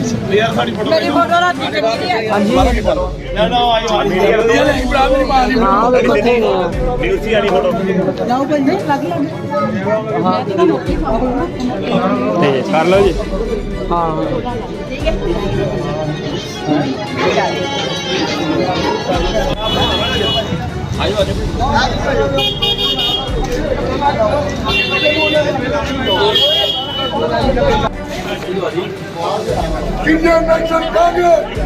ਮੇਰੀ ਫੋਟੋ ਰਾਤੀ ਚੱਕੀ ਹੈ। ਜਾਓ ਭਾਈ ਨਹੀਂ ਲੱਗ ਲੱਗ ਤੇ ਕਰ ਲਓ ਜੀ। ਇੰਡੀਅਨ ਨੈਸ਼ਨਲ ਕਾਂਗਰਸ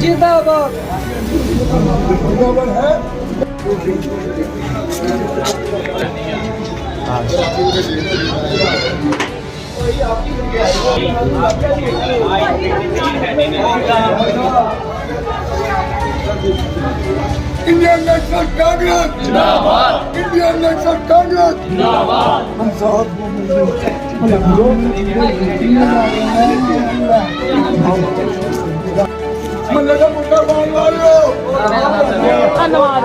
ਜਿੰਦਾਬਾਦ। ਇੰਡੀਅਨ ਨੈਸ਼ਨਲ ਕਾਂਗਰਸ ਜਿੰਦਾਬਾਦ। ਇੰਡੀਅਨ ਨੈਸ਼ਨਲ ਕਾਂਗਰਸ ਜਿੰਦਾਬਾਦ ਹਮ ਸਾਥ ਮੱਲੇ ਦਾ ਮੁੰਡਾ ਬਾਣ ਵਾਲਿਓ ਧੰਨਵਾਦ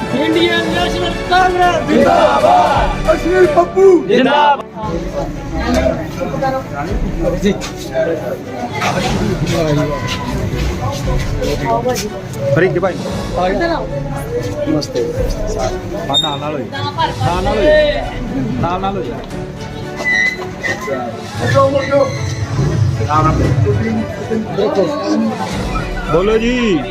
इंडियन नेशनल कांग्रेस जिंदाबाद कश्मीर पप्पू जिंदाबाद हरी भाई नमस्ते नालो नालो नालो बोलो जी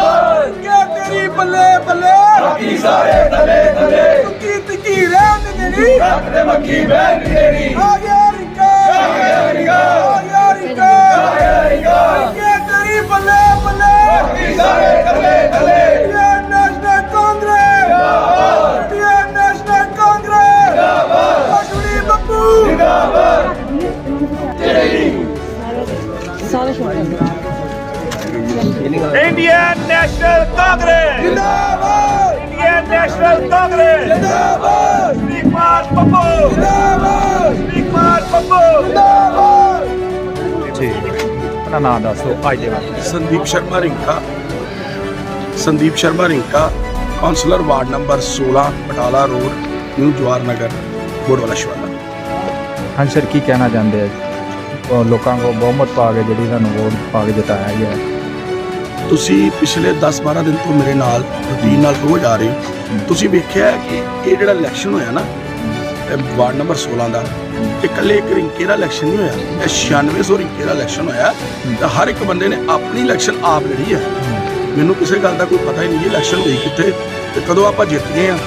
ਬੱਲੇ ਬੱਲੇ। ਬਾਕੀ ਸਾਰੇ ਥਲੇ ਥਲੇ। ਤੁਕੀ ਤੁਕੀ ਰਹਿਣ ਦੇਣੀ ਰੱਖ ਦੇ ਮੱਖੀ ਬਹਿਣ ਦੇਣੀ ਆ ਗਿਆ ਰਿੰਗਾ ਆ ਗਿਆ ਰਿੰਗਾ ਆ ਗਿਆ ਰਿੰਗਾ ਆ ਗਿਆ ਰਿੰਗਾ ਤੇਰੀ ਬੱਲੇ ਬੱਲੇ। ਬਾਕੀ ਸਾਰੇ ਨਾਮ ਦੱਸੋ ਅੱਜ ਦੇ ਬਾਰੇ। Sandeep Sharma Rinka. Sandeep Sharma Rinka councillor ward number 16 Batala road new Jawar Nagar Godwala Shivala. ਹਾਂ ਸਰ ਕੀ ਕਹਿਣਾ ਚਾਹੁੰਦੇ ਆ? ਲੋਕਾਂ ਕੋ ਬਹੁਮਤ ਪਾ ਕੇ ਜਿਹੜੀ ਤੁਹਾਨੂੰ ਵੋਟ ਪਾ ਕੇ ਜਿਤਾਇਆ ਗਿਆ ਤੁਸੀਂ ਪਿਛਲੇ 10-12 ਦਿਨ ਤੋਂ ਮੇਰੇ ਨਾਲ ਰੂਟੀਨ ਨਾਲ ਰੋਜ਼ ਆ ਰਹੇ ਹੋ। ਤੁਸੀਂ ਵੇਖਿਆ ਕਿ ਇਹ ਜਿਹੜਾ ਇਲੈਕਸ਼ਨ ਹੋਇਆ ਨਾ ਵਾਰਡ ਨੰਬਰ 16 ਦਾ। ਇਹ ਇਕੱਲੇ ਇੱਕ ਰਿੰਕੇ ਦਾ ਇਲੈਕਸ਼ਨ ਨਹੀਂ ਹੋਇਆ। ਇਹ 9600 ਰਿੰਕੇ ਦਾ ਇਲੈਕਸ਼ਨ ਹੋਇਆ। ਤਾਂ ਹਰ ਇੱਕ ਬੰਦੇ ਨੇ ਆਪਣੀ ਇਲੈਕਸ਼ਨ ਆਪ ਲੜੀ ਹੈ। ਮੈਨੂੰ ਕਿਸੇ ਗੱਲ ਦਾ ਕੋਈ ਪਤਾ ਹੀ ਨਹੀਂ ਇਲੈਕਸ਼ਨ ਹੋਈ ਕਿੱਥੇ ਤੇ ਕਦੋਂ ਆਪਾਂ ਜਿੱਤ ਗਏ ਆ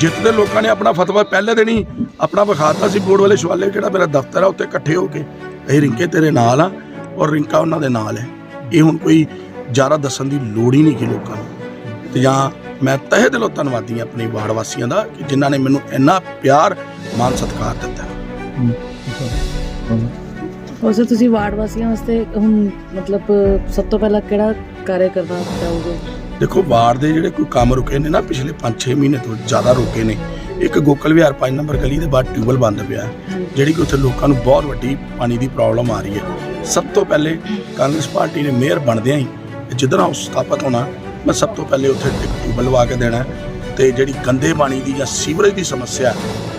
ਜਿੱਤਦੇ ਲੋਕਾਂ ਨੇ ਆਪਣਾ ਫਤਵਾ ਪਹਿਲੇ ਦਿਨ ਹੀ ਆਪਣਾ ਵਿਖਾਤਾ ਸੀ ਬੋਰਡ ਵਾਲੇ ਸ਼ਵਾਲੇ ਜਿਹੜਾ ਮੇਰਾ ਦਫ਼ਤਰ ਆ ਉੱਤੇ ਇਕੱਠੇ ਹੋ ਕੇ। ਇਹ ਰਿੰਕੇ ਤੇਰੇ ਨਾਲ ਆ ਔਰ ਰਿੰਕਾ ਉਹਨਾਂ ਦੇ ਨਾਲ ਹੈ। ਇਹ ਹੁਣ ਕੋਈ ਜ਼ਿਆਦਾ ਦੱਸਣ ਦੀ ਲੋੜ ਹੀ ਨਹੀਂ ਕਿ ਲੋਕਾਂ ਨੂੰ। ਤੇ ਜਾਂ ਮੈਂ ਤਹਿ ਦਿਲੋਂ ਧੰਨਵਾਦੀ ਹਾਂ ਆਪਣੇ ਵਾਰਡ ਵਾਸੀਆਂ ਦਾ ਕਿ ਜਿਨ੍ਹਾਂ ਨੇ ਮੈਨੂੰ ਇੰਨਾ ਪਿਆਰ ਮਾਨ ਸਤਿਕਾਰ ਦਿੱਤਾ। ਉਸੇ ਤੁਸੀਂ ਵਾਰਡ ਵਾਸੀਆਂ ਵਾਸਤੇ ਹੁਣ ਮਤਲਬ ਸਭ ਤੋਂ ਪਹਿਲਾਂ ਕਿਹੜਾ ਕਾਰਜ ਕਰਨਾ ਚਾਹੋਗੇ? ਦੇਖੋ ਵਾਰਡ ਦੇ ਜਿਹੜੇ ਕੋਈ ਕੰਮ ਰੁਕੇ ਨੇ ਨਾ ਪਿਛਲੇ 5-6 ਮਹੀਨੇ ਤੋਂ ਜ਼ਿਆਦਾ ਰੁਕੇ ਨੇ। ਇੱਕ ਗੋਕਲ ਵਿਹਾਰ 5 ਨੰਬਰ ਗਲੀ ਦੇ ਬਾਹਰ ਟਿਊਬਲ ਬੰਦ ਪਿਆ ਜਿਹੜੀ ਕਿ ਉੱਥੇ ਲੋਕਾਂ ਨੂੰ ਬਹੁਤ ਵੱਡੀ ਪਾਣੀ ਦੀ ਪ੍ਰੋਬਲਮ ਆ ਰਹੀ ਹੈ। ਸਭ ਤੋਂ ਪਹਿਲੇ ਕਾਂਗਰਸ ਪਾਰਟੀ ਨੇ ਮੇਅਰ ਬਣਦਿਆਂ ਹੀ ਜਿੱਦਣ ਹਾਊਸ ਸਥਾਪਿਤ ਹੋਣਾ ਮੈਂ ਸਭ ਤੋਂ ਪਹਿਲੇ ਉੱਥੇ ਟਿਊਬਲ ਲਵਾ ਕੇ ਦੇਣਾ ਤੇ ਜਿਹੜੀ ਗੰਦੇ ਪਾਣੀ ਦੀ ਜਾਂ ਸੀਵਰੇਜ ਦੀ ਸਮੱਸਿਆ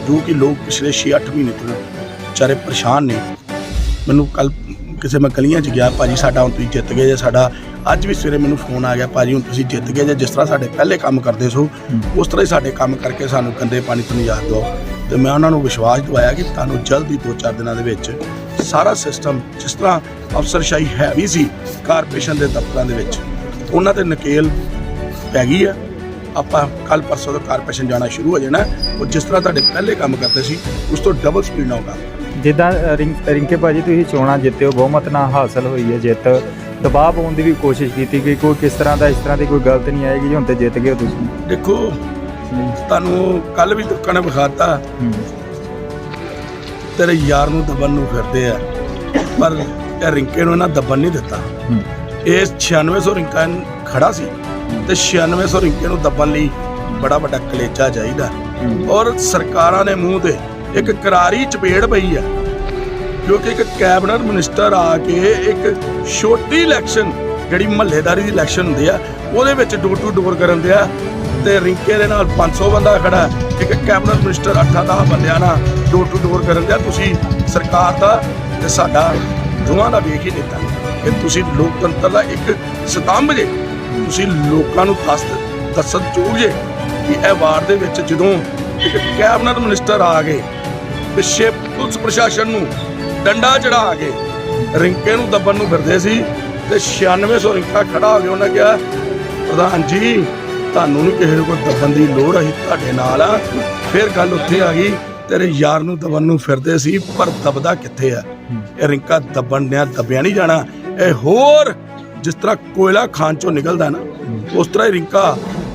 ਜੋ ਕਿ ਲੋਕ ਪਿਛਲੇ 6-8 ਮਹੀਨੇ ਤੋਂ ਵਿਚਾਰੇ ਪਰੇਸ਼ਾਨ ਨੇ। ਮੈਨੂੰ ਕੱਲ ਕਿਸੇ ਮੈਂ ਗਲੀਆਂ 'ਚ ਗਿਆ, ਭਾਜੀ ਸਾਡਾ ਹੁਣ ਤੁਸੀਂ ਜਿੱਤ ਗਏ ਜਾਂ, ਸਾਡਾ ਅੱਜ ਵੀ ਸਵੇਰੇ ਮੈਨੂੰ ਫੋਨ ਆ ਗਿਆ, ਭਾਜੀ ਹੁਣ ਤੁਸੀਂ ਜਿੱਤ ਗਏ ਜਾਂ, ਜਿਸ ਤਰ੍ਹਾਂ ਸਾਡੇ ਪਹਿਲੇ ਕੰਮ ਕਰਦੇ ਸੋ, ਉਸ ਤਰ੍ਹਾਂ ਹੀ ਸਾਡੇ ਕੰਮ ਕਰਕੇ ਸਾਨੂੰ ਗੰਦੇ ਪਾਣੀ ਤੋਂ ਨਿਜਾਤ ਦਿਓ। ਤੇ ਮੈਂ ਉਹਨਾਂ ਨੂੰ ਵਿਸ਼ਵਾਸ ਦਿਵਾਇਆ ਕਿ ਤੁਹਾਨੂੰ ਜਲਦੀ ਦੋ ਚਾਰ ਦਿਨਾਂ ਦੇ ਵਿੱਚ ਸਾਰਾ ਸਿਸਟਮ ਜਿਸ ਤਰ੍ਹਾਂ ਅਫਸਰਸ਼ਾਹੀ ਹੈ ਵੀ ਸੀ, ਕਾਰਪੋਰੇਸ਼ਨ ਦੇ ਦਫ਼ਤਰਾਂ ਦੇ ਵਿੱਚ, ਉਹਨਾਂ ਤੇ ਨਕੇਲ ਪੈ ਗਈ ਹੈ। ਆਪਾਂ ਕੱਲ ਪਰਸੋਂ ਤੋਂ ਕਾਰਪੋਰੇਸ਼ਨ ਜਾਣਾ ਸ਼ੁਰੂ ਹੋ ਜਾਣਾ। ਉਹ ਜਿਸ ਤਰ੍ਹਾਂ ਤੁਹਾਡੇ ਪਹਿਲੇ ਕੰਮ ਕਰਦੇ ਸੀ ਉਸ ਤੋਂ ਡਬਲ ਸਪੀਡ ਨਾਲ ਕੰਮ ਜਿੱਦਾਂ ਰਿੰਕ- ਰਿੰਕੇ ਭਾਜੀ ਤੁਸੀਂ ਚੋਣਾਂ ਜਿੱਤਿਓ ਬਹੁਮਤ ਨਾਲ ਹਾਸਲ ਹੋਈ ਹੈ ਜਿੱਤ। ਦਬਾਅ ਪਾਉਣ ਦੀ ਵੀ ਕੋਸ਼ਿਸ਼ ਕੀਤੀ ਕਿ ਕੋਈ ਕਿਸ ਤਰ੍ਹਾਂ ਦਾ ਇਸ ਤਰ੍ਹਾਂ ਦੀ ਕੋਈ ਗਲਤ ਨਹੀਂ ਆਏਗੀ ਜੀ ਹੁਣ ਤੇ ਜਿੱਤ ਗਏ ਹੋ ਤੁਸੀਂ। ਦੇਖੋ ਤੁਹਾਨੂੰ ਕੱਲ ਵੀ ਲੋਕਾਂ ਨੇ ਵਿਖਾਤਾ। ਹੂੰ। ਤੇਰੇ ਯਾਰ ਨੂੰ ਦਬਨ ਨੂੰ ਫਿਰਦੇ ਆ ਪਰ ਇਹ ਰਿੰਕੇ ਨੂੰ ਇਹਨਾਂ ਦਬਨ ਨਹੀਂ ਦਿੱਤਾ। ਹੂੰ। ਇਹ 9600 ਰਿੰਕਾ ਖੜਾ ਸੀ। ਤੇ 9600 ਰਿੰਕੇ ਨੂੰ ਦੱਬਣ ਲਈ ਬੜਾ ਵੱਡਾ ਕਲੇਜਾ ਚਾਹੀਦਾ। ਔਰ ਸਰਕਾਰਾਂ ਦੇ ਮੂੰਹ ਤੇ ਇੱਕ ਕਰਾਰੀ ਚਪੇੜ ਪਈ ਆ, ਕਿਉਂਕਿ ਇੱਕ ਕੈਬਨਿਟ ਮਿਨਿਸਟਰ ਆ ਕੇ ਇੱਕ ਛੋਟੀ ਇਲੈਕਸ਼ਨ, ਜਿਹੜੀ ਮਹੱਲੇਦਾਰੀ ਦੀ ਇਲੈਕਸ਼ਨ ਹੁੰਦੀ ਆ, ਉਹਦੇ ਵਿੱਚ ਡੋਰ ਟੂ ਡੋਰ ਕਰਨ ਦਿਆ ਤੇ ਰਿੰਕੇ ਦੇ ਨਾਲ 500 ਬੰਦਾ ਖੜਾ, ਇੱਕ ਕੈਬਨਿਟ ਮਿਨਿਸਟਰ 8-10 ਬੰਦਿਆਂ ਨਾਲ ਡੋਰ ਟੂ ਡੋਰ ਕਰਨ ਦਿਆ। ਤੁਸੀਂ ਸਰਕਾਰ ਦਾ ਤੇ ਸਾਡਾ ਦੋਵਾਂ ਦਾ ਵੇਖ ਹੀ ਦਿੱਤਾ ਕਿ ਤੁਸੀਂ ਲੋਕਤੰਤਰ ਦਾ ਇੱਕ ਸਤੰਭ ਜੇ ਤੁਸੀਂ ਲੋਕਾਂ ਨੂੰ ਦੱਸ ਦੱਸਣ ਯੋਗ ਜੇ ਕਿ ਇਹ ਵਾਰ ਦੇ ਵਿੱਚ ਜਦੋਂ ਇੱਕ ਕੈਬਨਿਟ ਮਿਨਿਸਟਰ ਆ ਗਏ, ਪਿੱਛੇ ਪੁਲਿਸ ਪ੍ਰਸ਼ਾਸਨ ਨੂੰ ਡੰਡਾ ਚੜਾ ਕੇ ਰਿੰਕੇ ਨੂੰ ਦੱਬਣ ਨੂੰ ਫਿਰਦੇ ਸੀ ਤੇ 9600 ਰਿੰਕਾ ਖੜਾ ਹੋ ਗਿਆ ਉਹਨਾਂ ਕਿਹਾ, ਪ੍ਰਧਾਨ ਜੀ, ਤੁਹਾਨੂੰ ਨਹੀਂ ਕਿਸੇ ਨੂੰ ਕੋਈ ਦੱਬਣ ਦੀ ਲੋੜ, ਅਸੀਂ ਤੁਹਾਡੇ ਨਾਲ ਆ। ਫਿਰ ਗੱਲ ਉੱਥੇ ਆ ਗਈ, ਤੇਰੇ ਯਾਰ ਨੂੰ ਦਬਣ ਨੂੰ ਫਿਰਦੇ ਸੀ, ਪਰ ਦਬਦਾ ਕਿੱਥੇ ਆ? ਇਹ ਰਿੰਕਾ ਦੱਬਣ ਨਿਆ ਦੱਬਿਆ ਨਹੀਂ ਜਾਣਾ। ਇਹ ਹੋਰ ਜਿਸ ਤਰ੍ਹਾਂ ਕੋਇਲਾ ਖਾਨ ਚੋਂ ਨਿਕਲਦਾ ਨਾ ਉਸ ਤਰ੍ਹਾਂ ਹੀ ਰਿੰਕਾ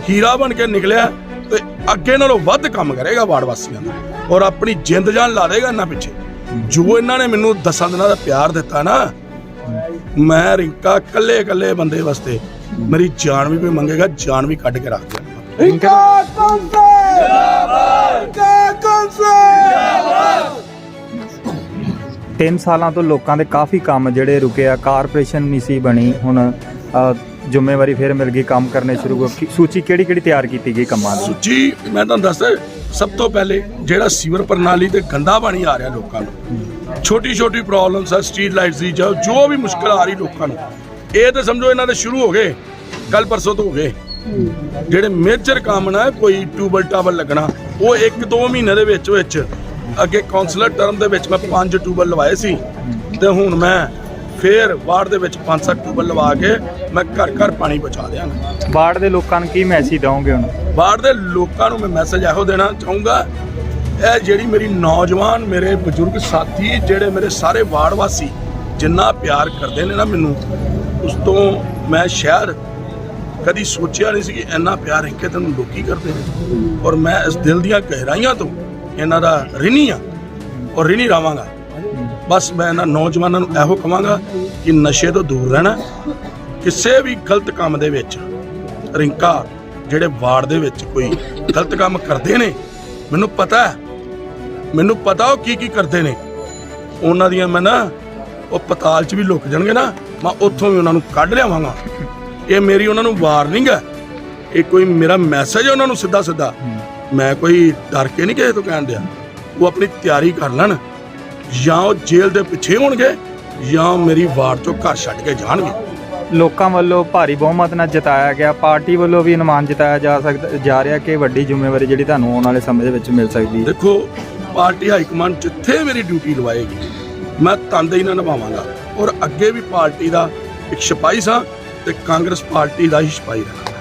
ਹੀਰਾ ਬਣ ਕੇ ਨਿਕਲਿਆ ਤੇ ਅੱਗੇ ਨਾਲੋਂ ਵੱਧ ਕੰਮ ਕਰੇਗਾ ਵਾਰਡ ਵਾਸੀਆਂ ਦਾ ਔਰ ਆਪਣੀ ਜਿੰਦ ਜਾਨ ਲਾ ਦੇਗਾ ਇਹਨਾਂ ਪਿੱਛੇ। ਜੋ ਇਹਨਾਂ ਨੇ ਮੈਨੂੰ ਦਸਾਂ ਦਿਨਾਂ ਦਾ ਪਿਆਰ ਦਿੱਤਾ ਨਾ ਮੈਂ ਰਿੰਕਾ ਕੱਲੇ ਕੱਲੇ ਬੰਦੇ ਵਾਸਤੇ ਮੇਰੀ ਜਾਨ ਵੀ ਕੋਈ ਮੰਗੇਗਾ ਜਾਨ ਵੀ ਕੱਢ ਕੇ ਰੱਖ ਦਿਆਂਗਾ। ਰਿੰਕਾ ਕੌਨਸੇ ਜਿੰਦਾਬਾਦ! ਕੌਨਸੇ ਜਿੰਦਾਬਾਦ! ਤਿੰਨ ਸਾਲਾਂ ਤੋਂ ਲੋਕਾਂ ਦੇ ਕਾਫੀ ਕੰਮ ਜਿਹੜੇ ਰੁਕੇ ਆ, ਕਾਰਪੋਰੇਸ਼ਨ ਨਹੀਂ ਸੀ ਬਣੀ, ਹੁਣ ਜ਼ਿੰਮੇਵਾਰੀ ਫੇਰ ਮਿਲ ਗਈ ਕੰਮ ਕਰਨੇ ਸ਼ੁਰੂ ਹੋ ਗਏ। ਸੂਚੀ ਕਿਹੜੀ ਕਿਹੜੀ ਤਿਆਰ ਕੀਤੀ ਗਈ ਕੰਮਾਂ ਦੀ? ਸੂਚੀ, ਮੈਂ ਤੁਹਾਨੂੰ ਦੱਸਦਾ, ਸਭ ਤੋਂ ਪਹਿਲੇ ਜਿਹੜਾ ਸੀਵਰ ਪ੍ਰਣਾਲੀ ਤੇ ਗੰਦਾ ਪਾਣੀ ਆ ਰਿਹਾ ਲੋਕਾਂ ਨੂੰ ਛੋਟੀ ਛੋਟੀ ਪ੍ਰੋਬਲਮਸ ਆ ਸਟਰੀਟ ਲਾਈਟਸ ਦੀ, ਜੋ ਵੀ ਮੁਸ਼ਕਲ ਆ ਰਹੀ ਲੋਕਾਂ ਨੂੰ, ਇਹ ਤਾਂ ਸਮਝੋ ਇਹਨਾਂ ਦੇ ਸ਼ੁਰੂ ਹੋ ਗਏ ਕੱਲ ਪਰਸੋਂ ਤੋਂ ਹੋ ਗਏ। ਜਿਹੜੇ ਮੇਜਰ ਕੰਮ ਨਾ, ਕੋਈ ਟੂਬਲ ਟਾਵਰ ਲੱਗਣਾ, ਉਹ 1-2 ਮਹੀਨੇ ਦੇ ਵਿੱਚ ਵਿੱਚ ਅੱਗੇ ਕਾਉਂਸਲਰ ਟਰਮ ਦੇ ਵਿੱਚ ਮੈਂ ਪੰਜ ਟਿਊਬਲ ਲਵਾਏ ਸੀ ਤੇ ਹੁਣ ਮੈਂ ਫੇਰ ਵਾਰਡ ਦੇ ਵਿੱਚ ਪੰਜ ਸੱਤ ਟਿਊਬਲ ਲਵਾ ਕੇ ਮੈਂ ਘਰ ਘਰ ਪਾਣੀ ਪਹੁੰਚਾ ਦਿਆਂਗਾ ਵਾਰਡ ਦੇ ਲੋਕਾਂ ਨੂੰ ਕੀ ਮੈਸੇਜ ਦਵੋਗੇ ਹੁਣ? ਬਾਹਰ ਦੇ ਲੋਕਾਂ ਨੂੰ ਮੈਂ ਮੈਸੇਜ ਇਹੋ ਦੇਣਾ ਚਾਹੂੰਗਾ ਇਹ ਜਿਹੜੀ ਮੇਰੀ ਨੌਜਵਾਨ ਮੇਰੇ ਬਜ਼ੁਰਗ ਸਾਥੀ ਜਿਹੜੇ ਮੇਰੇ ਸਾਰੇ ਵਾਰਡ ਵਾਸੀ ਜਿੰਨਾ ਪਿਆਰ ਕਰਦੇ ਨੇ ਨਾ ਮੈਨੂੰ ਉਸ ਤੋਂ ਮੈਂ ਸ਼ਾਇਦ ਕਦੀ ਸੋਚਿਆ ਨਹੀਂ ਸੀ ਕਿ ਇੰਨਾ ਪਿਆਰ ਇੰਕੇ ਤੈਨੂੰ ਲੋਕੀ ਕਰਦੇ ਨੇ। ਔਰ ਮੈਂ ਇਸ ਦਿਲ ਦੀਆਂ ਗਹਿਰਾਈਆਂ ਤੋਂ ਇਹਨਾਂ ਦਾ ਰਿਣੀ ਆ ਔਰ ਰਿਣੀ ਰਾਵਾਂਗਾ। ਬਸ ਮੈਂ ਇਹਨਾਂ ਨੌਜਵਾਨਾਂ ਨੂੰ ਇਹੋ ਕਹਾਂਗਾ ਕਿ ਨਸ਼ੇ ਤੋਂ ਦੂਰ ਰਹਿਣਾ, ਕਿਸੇ ਵੀ ਗਲਤ ਕੰਮ ਦੇ ਵਿੱਚ ਰਿੰਕਾ, ਜਿਹੜੇ ਵਾਰਡ ਦੇ ਵਿੱਚ ਕੋਈ ਗਲਤ ਕੰਮ ਕਰਦੇ ਨੇ, ਮੈਨੂੰ ਪਤਾ ਮੈਨੂੰ ਪਤਾ ਉਹ ਕੀ ਕੀ ਕਰਦੇ ਨੇ। ਉਹਨਾਂ ਦੀਆਂ ਮੈਂ ਨਾ, ਉਹ ਪਤਾਲ 'ਚ ਵੀ ਲੁਕ ਜਾਣਗੇ ਨਾ, ਮੈਂ ਉੱਥੋਂ ਵੀ ਉਹਨਾਂ ਨੂੰ ਕੱਢ ਲਿਆਵਾਂਗਾ। ਇਹ ਮੇਰੀ ਉਹਨਾਂ ਨੂੰ ਵਾਰਨਿੰਗ ਹੈ। ਇਹ ਕੋਈ ਮੇਰਾ ਮੈਸੇਜ ਹੈ ਉਹਨਾਂ ਨੂੰ ਸਿੱਧਾ ਸਿੱਧਾ ਮੈਂ ਕੋਈ ਡਰ ਕੇ ਨਹੀਂ ਕਿਸੇ ਤੋਂ ਕਹਿਣ ਦਿਆ। ਉਹ ਆਪਣੀ ਤਿਆਰੀ ਕਰ ਲੈਣ ਜਾਂ ਉਹ ਜੇਲ੍ਹ ਦੇ ਪਿੱਛੇ ਹੋਣਗੇ ਜਾਂ ਮੇਰੀ ਵਾਰਡ ਚੋਂ ਘਰ ਛੱਡ ਕੇ ਜਾਣਗੇ। ਲੋਕਾਂ ਵੱਲੋਂ ਭਾਰੀ ਬਹੁਮਤ ਨਾਲ ਜਿਤਾਇਆ ਗਿਆ। ਪਾਰਟੀ ਵੱਲੋਂ ਵੀ ਅਨੁਮਾਨ ਜਿਤਾਇਆ ਜਾ ਸਕਦਾ ਜਾ ਰਿਹਾ ਕਿ ਵੱਡੀ ਜ਼ਿੰਮੇਵਾਰੀ ਜਿਹੜੀ ਤੁਹਾਨੂੰ ਆਉਣ ਵਾਲੇ ਸਮੇਂ ਦੇ ਵਿੱਚ ਮਿਲ ਸਕਦੀ ਹੈ। ਦੇਖੋ ਪਾਰਟੀ ਹਾਈ ਕਮਾਂਡ ਜਿੱਥੇ ਮੇਰੀ ਡਿਊਟੀ ਲਵਾਏਗੀ ਮੈਂ ਤਨਦੇਹੀ ਨਾਲ ਨਿਭਾਵਾਂਗਾ। ਔਰ ਅੱਗੇ ਵੀ ਪਾਰਟੀ ਦਾ ਇੱਕ ਸਿਪਾਹੀ ਸਾਂ ਤੇ ਕਾਂਗਰਸ ਪਾਰਟੀ ਦਾ ਹੀ ਸਿਪਾਹੀ ਰਹਿਣਾ